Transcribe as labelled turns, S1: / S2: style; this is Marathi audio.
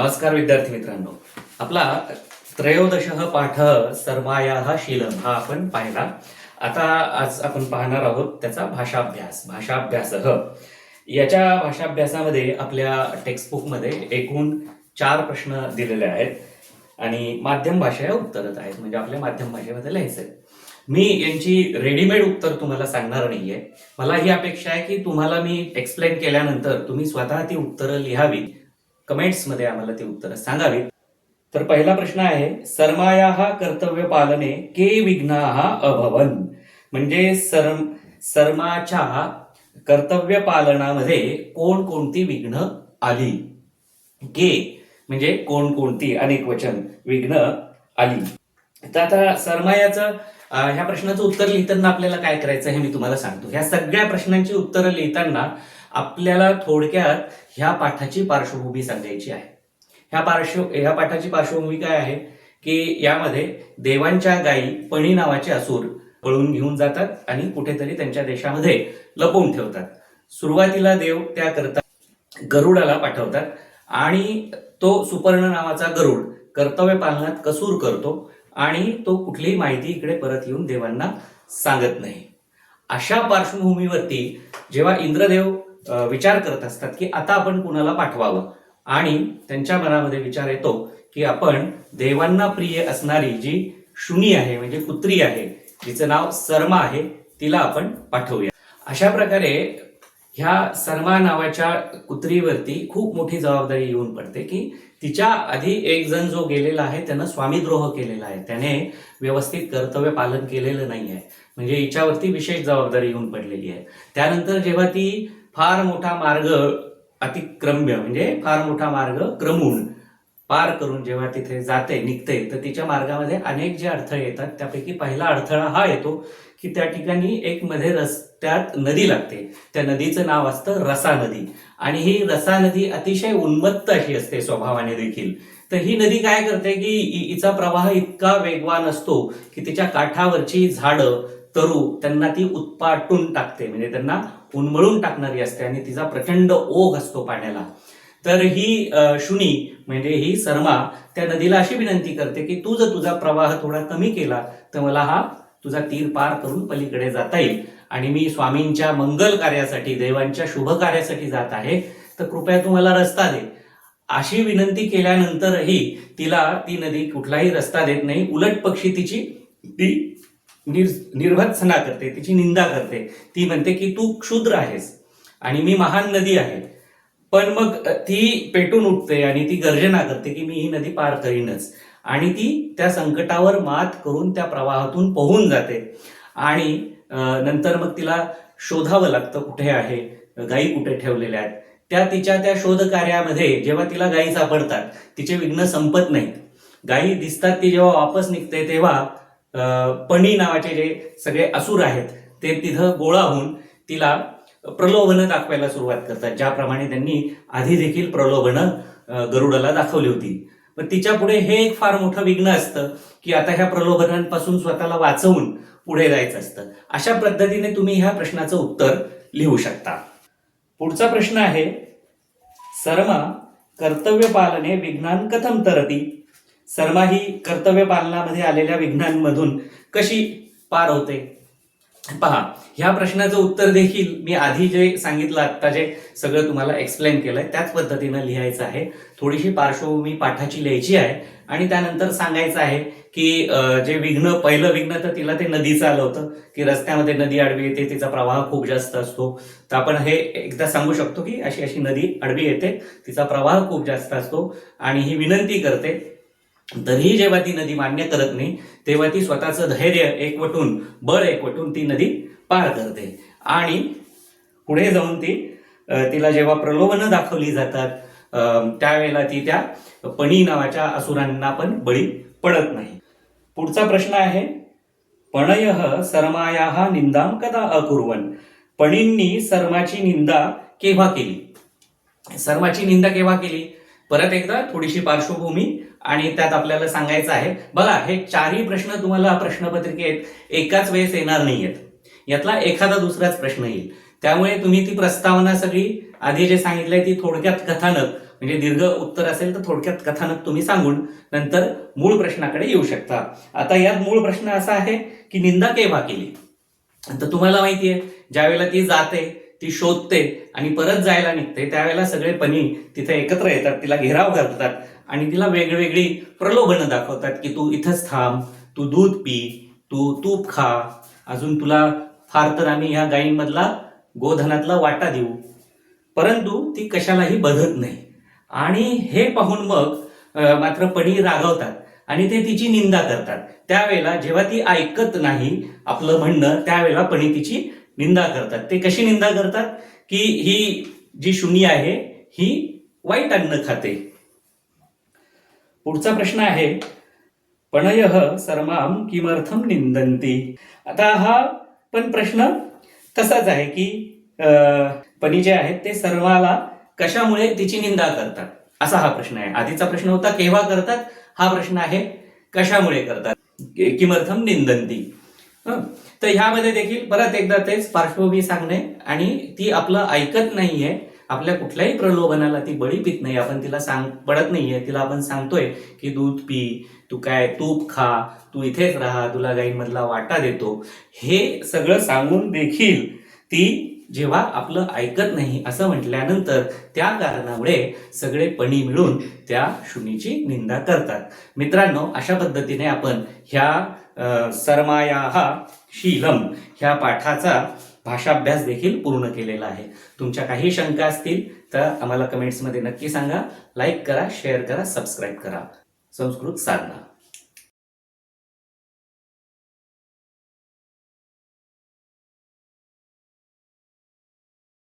S1: नमस्कार विद्यार्थी मित्रांनो. आपला त्रयोदश पाठ सर्वाया शीलम हा आपण पाहिला. आता आज आपण पाहणार आहोत त्याचा भाषाभ्यास भाषाभ्यास. याच्या भाषाभ्यासामध्ये आपल्या टेक्स्टबुकमध्ये एकूण चार प्रश्न दिलेले आहेत आणि माध्यम भाषा उत्तरत आहेत म्हणजे आपल्या माध्यम भाषेमध्ये लिहायचं आहे मी यांची रेडीमेड उत्तर तुम्हाला सांगणार नाहीये. मला ही अपेक्षा आहे की तुम्हाला मी एक्सप्लेन केल्यानंतर तुम्ही स्वतः ती उत्तरं लिहावी कमेंट्समध्ये आम्हाला ती उत्तरं सांगावीत. तर पहिला प्रश्न आहे सर्माया कर्तव्य पालने के विघ्ना अभवन? म्हणजे सर्म सर्माच्या कर्तव्य पालनामध्ये कोणकोणती विघ्न आली? के म्हणजे कोणकोणती अनेक वचन विघ्न आली? तर आता सरमायाचं ह्या प्रश्नाचं उत्तर लिहिताना आपल्याला काय करायचं हे मी तुम्हाला सांगतो. ह्या सगळ्या प्रश्नांची उत्तरं लिहिताना आपल्याला थोडक्यात ह्या पाठाची पार्श्वभूमी सांगायची आहे. ह्या पार्श्व ह्या पाठाची पार्श्वभूमी काय आहे? की यामध्ये देवांच्या गायी पणी नावाचे असुर पळून घेऊन जातात आणि कुठेतरी त्यांच्या देशामध्ये लपवून ठेवतात. सुरुवातीला देव त्याकरता गरुडाला पाठवतात आणि तो सुपर्ण नावाचा गरुड कर्तव्य पालनात कसूर करतो आणि तो कुठलीही माहिती इकडे परत येऊन देवांना सांगत नाही. अशा पार्श्वभूमीवरती जेव्हा इंद्रदेव विचार करत असतात की आता आपण कुणाला पाठवावं? आणि त्यांच्या मनामध्ये विचार येतो की आपण देवांना प्रिय असणारी जी शुनी आहे म्हणजे कुत्री आहे जिचं नाव सर्मा आहे तिला आपण पाठवूया. अशा प्रकारे ह्या सर्मा नावाच्या कुत्रीवरती खूप मोठी जबाबदारी येऊन पडते की तिच्या आधी एक जण जो गेलेला आहे त्यानं स्वामीद्रोह केलेला आहे. त्याने व्यवस्थित कर्तव्य पालन केलेलं नाही आहे म्हणजे हिच्यावरती विशेष जबाबदारी येऊन पडलेली आहे. त्यानंतर जेव्हा ती फार मोठा मार्ग अतिक्रम्य म्हणजे फार मोठा मार्ग क्रमून पार करून जेव्हा तिथे जाते निघते तर तिच्या मार्गामध्ये अनेक जे अडथळे येतात त्यापैकी पहिला अडथळा हा येतो की त्या ठिकाणी एक मध्ये रस्त्यात नदी लागते. त्या नदीचं नाव असतं रसा नदी. आणि ही रसा नदी अतिशय उन्मत्त अशी असते स्वभावाने देखील. तर ही नदी काय करते की हिचा प्रवाह इतका वेगवान असतो की तिच्या काठावरची झाडं तरु त्यांना ती उत्पाटून टाकते. म्हणजे त्यांना उन्मळून टाकणारी असते आणि तिचा प्रचंड ओघ असतो पाण्याला. तर ही शुनी म्हणजे ही सरमा त्या नदीला अशी विनंती करते की तू जर तुझा प्रवाह थोडा कमी केला तर मला हा तुझा तीर पार करून पलीकडे जाता येईल. आणि मी स्वामींच्या मंगल कार्यासाठी देवांच्या शुभ कार्यासाठी जात आहे तर कृपया तू मला रस्ता दे. अशी विनंती केल्यानंतरही तिला ती नदी कुठलाही रस्ता देत नाही. उलट पक्षी तिची ती निर निर्भत्सना करते तिची निंदा करते. ती म्हणते की तू क्षुद्र आहेस आणि मी महान नदी आहे. पण मग ती पेटून उठते आणि ती गर्जना करते की मी ही नदी पार करीनच. आणि ती त्या संकटावर मात करून त्या प्रवाहातून पोहून जाते. आणि नंतर मग तिला शोधावं लागतं कुठे आहे गायी कुठे ठेवलेल्या आहेत. त्या तिच्या त्या शोध कार्यामध्ये जेव्हा तिला गायी सापडतात तिचे विघ्न संपत नाहीत. गायी दिसतात ती जेव्हा वापस निघते तेव्हा पणी नावाचे जे सगळे असुर आहेत ते तिथं गोळा होऊन तिला प्रलोभनं दाखवायला सुरुवात करतात. ज्याप्रमाणे त्यांनी आधी देखील प्रलोभनं गरुडाला दाखवली होती. पण तिच्या पुढे हे एक फार मोठं विघ्न असतं की आता ह्या प्रलोभनांपासून स्वतःला वाचवून पुढे जायचं असतं. अशा पद्धतीने तुम्ही ह्या प्रश्नाचं उत्तर लिहू शकता. पुढचा प्रश्न आहे सरमा कर्तव्य पालने विघ्नान कथम तरती? सर्मा ही कर्तव्य पालनामध्ये आलेल्या विघ्नांमधून कशी पार होते? पहा ह्या प्रश्नाचं उत्तर देखील मी आधी जे सांगितलं आता जे सगळं तुम्हाला एक्सप्लेन केलंय त्याच पद्धतीनं लिहायचं आहे. थोडीशी पार्श्वभूमी पाठाची लिहायची आहे आणि त्यानंतर सांगायचं आहे की जे विघ्न पहिलं विघ्न तर तिला ते नदीचं आलं होतं की रस्त्यामध्ये नदी आडवी येते तिचा प्रवाह खूप जास्त असतो. तर आपण हे एकदा सांगू शकतो की अशी अशी नदी आडवी येते तिचा प्रवाह खूप जास्त असतो आणि ही विनंती करते तरीही जेव्हा ती नदी मान्य करत नाही तेव्हा ती स्वतःचं धैर्य एकवटून बळ एकवटून ती नदी पार करते. आणि पुढे जाऊन ती तिला जेव्हा प्रलोभनं दाखवली जातात त्यावेळेला ती त्या पणी नावाच्या असुरांना पण बळी पडत नाही. पुढचा प्रश्न आहे पणय सर्माया निंदाम कदा अकुर्वन? पणींनी सर्माची निंदा केव्हा केली? सर्माची निंदा केव्हा केली? परत एकदा थोडीशी पार्श्वभूमी आणि त्यात आपल्याला सांगायचं आहे बघा हे चारही प्रश्न तुम्हाला प्रश्नपत्रिकेत एकाच वेळेस येणार नाहीयेत. यातला एखादा दुसराच प्रश्न येईल. त्यामुळे तुम्ही ती प्रस्तावना सगळी आधी जे सांगितलंय ती थोडक्यात कथानक म्हणजे दीर्घ उत्तर असेल तर थोडक्यात कथानक तुम्ही सांगून नंतर मूळ प्रश्नाकडे येऊ शकता. आता यात मूळ प्रश्न असा आहे की निंदा केव्हा केली? तर तुम्हाला माहितीये ज्यावेळेला ती जाते ती शोधते आणि परत जायला निघते. त्यावेळेला सगळे पनी तिथे एकत्र येतात तिला घेराव करतात आणि तिला वेगवेगळी प्रलोभनं दाखवतात की तू इथंच थांब तू दूध पी तू तूप खा. अजून तुला फार तर आम्ही ह्या गायींमधला गोधनातला वाटा देऊ. परंतु ती कशालाही बधत नाही. आणि हे पाहून मग मात्र पणी रागवतात आणि ते तिची निंदा करतात. त्यावेळेला जेव्हा ती ऐकत नाही आपलं म्हणणं त्यावेळेला पणी तिची निंदा करतात. ते कशी निंदा करतात? की ही जी शून्य आहे ही वाईट अन्न खाते. पुढचा प्रश्न आहे पणय सर्माम किमर्थम निंदंती आता हा पण प्रश्न तसाच आहे की अं, पणी जे आहेत ते सर्वाला कशामुळे तिची निंदा करतात? असा हा प्रश्न आहे. आधीचा प्रश्न होता केव्हा करतात? हा प्रश्न आहे कशामुळे करतात? किमर्थम निंदंती तर ह्यामध्ये देखील परत एकदा तेच पार्श्वभूमी सांगणे आणि ती आपलं ऐकत नाहीये आपल्या कुठल्याही प्रलोभनाला ती बळी पित नाही. आपण तिला सांग पडत नाहीये. तिला आपण सांगतोय की दूध पी तू काय तूप खा तू इथेच राहा तुला गाईंमधला वाटा देतो. हे सगळं सांगून देखील ती जेव्हा आपलं ऐकत नाही असं म्हटल्यानंतर त्या कारणामुळे सगळे पणी मिळून त्या शुनीची निंदा करतात. मित्रांनो अशा पद्धतीने आपण ह्या अ, सरमायाहा शीलम ह्या पाठाचा भाषाभ्यास देखील पूर्ण केलेला आहे. तुमच्या काही शंका असतील तर आम्हाला कमेंट्समध्ये नक्की सांगा. लाईक करा शेअर करा सबस्क्राईब करा. संस्कृत साधना.